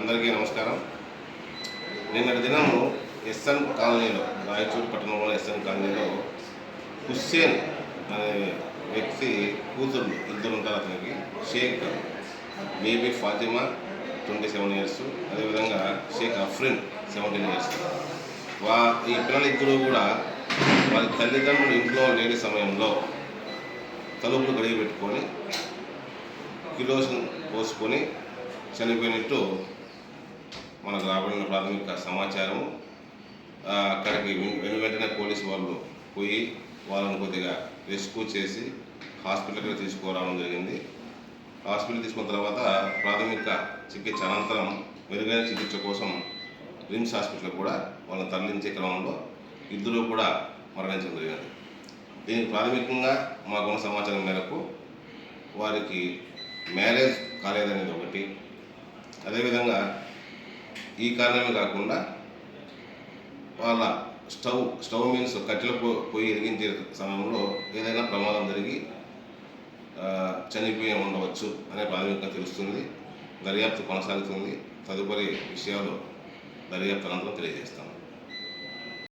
అందరికీ నమస్కారం. నిన్నటి దినము ఎస్ఎన్ కాలనీలో రాయచూరు పట్టణంలో ఎస్ఎన్ కాలనీలో హుస్సేన్ అనే వ్యక్తి కూతురు ఇద్దరు ఉంటారు అతనికి. Shaik Baby Fatima twenty seven years. అదేవిధంగా షేక్ అఫ్రిన్ సెవెంటీన్ ఇయర్స్. వా ఈ పిల్లలు ఇద్దరు కూడా వారి తల్లిదండ్రులు ఇంట్లో లేని సమయంలో తలుపులు గడిగి పెట్టుకొని కిలోషన్ పోసుకొని చనిపోయినట్టు మనకు రాబడిన ప్రాథమిక సమాచారము. అక్కడికి వెను- వెను వెంటనే పోలీసు వాళ్ళు పోయి వాళ్ళని కొద్దిగా రెస్క్యూ చేసి హాస్పిటల్కి తీసుకురావడం జరిగింది. హాస్పిటల్ తీసుకున్న తర్వాత ప్రాథమిక చికిత్స అనంతరం మెరుగైన చికిత్స కోసం రిమ్స్ హాస్పిటల్ కూడా వాళ్ళని తరలించే క్రమంలో ఇద్దరు కూడా మరణించడం జరిగింది. దీనికి ప్రాథమికంగా మాకున్న సమాచారం మేరకు వారికి మ్యారేజ్ కాలేదనేది ఒకటి. అదేవిధంగా ఈ కారణమే కాకుండా వాళ్ళ స్టవ్ స్టవ్ మీన్స్ కట్టెల పొ- పొయ్యి వెలిగించే సమయంలో ఏదైనా ప్రమాదం జరిగి చనిపోయి ఉండవచ్చు అనే ప్రాథమికంగా తెలుస్తుంది దర్యాప్తు కొనసాగుతుంది. తదుపరి విషయాలు దర్యాప్తు అనంతరం తెలియజేస్తాం